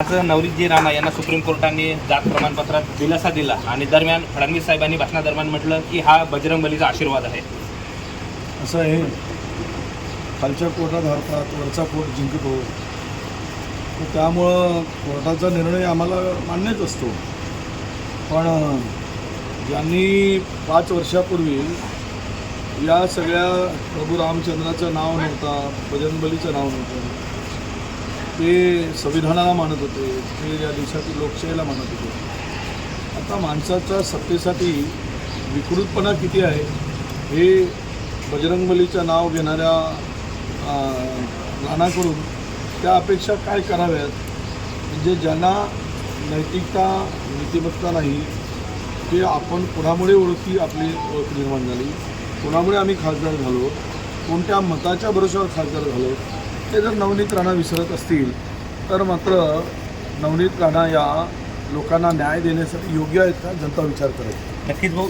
आज नवनीतजी राणा यांना सुप्रीम कोर्टाने जात प्रमाणपत्रात दिलासा दिला आणि दरम्यान फडणवीस साहेबांनी भाषणादरम्यान म्हटलं की हा बजरंग बलीचा आशीर्वाद आहे. असं आहे. खालच्या कोर्टात हरतात वरचा कोर्ट जिंकतो तर त्यामुळं कोर्टाचा निर्णय आम्हाला मान्यच असतो. पण ज्यांनी पाच वर्षापूर्वी या सगळ्या प्रभू रामचंद्राचं नाव नव्हता बजरंगबलीचं नाव नव्हतं ते संविधानाला मानत होते ते या देशातील लोकशाहीला मानत होते. आता माणसाच्या सत्तेसाठी विकृतपणा किती आहे हे बजरंगबलीचं नाव घेणाऱ्या राणाकडून त्या अपेक्षा काय कराव्यात? म्हणजे ज्यांना नैतिकता नीतिमत्ता नाही ते आपण कोणामुळे ओळखी आपली ओळख निर्माण झाली? कोणामुळे आम्ही खासदार झालो? कोणत्या मताच्या भरोशावर खासदार झालो? ते जर नवनीत राणा विसरत असतील तर मात्र नवनीत राणा या लोकांना न्याय देण्यासाठी योग्य आहेत का? जनता विचार करेल नक्कीच भाऊ.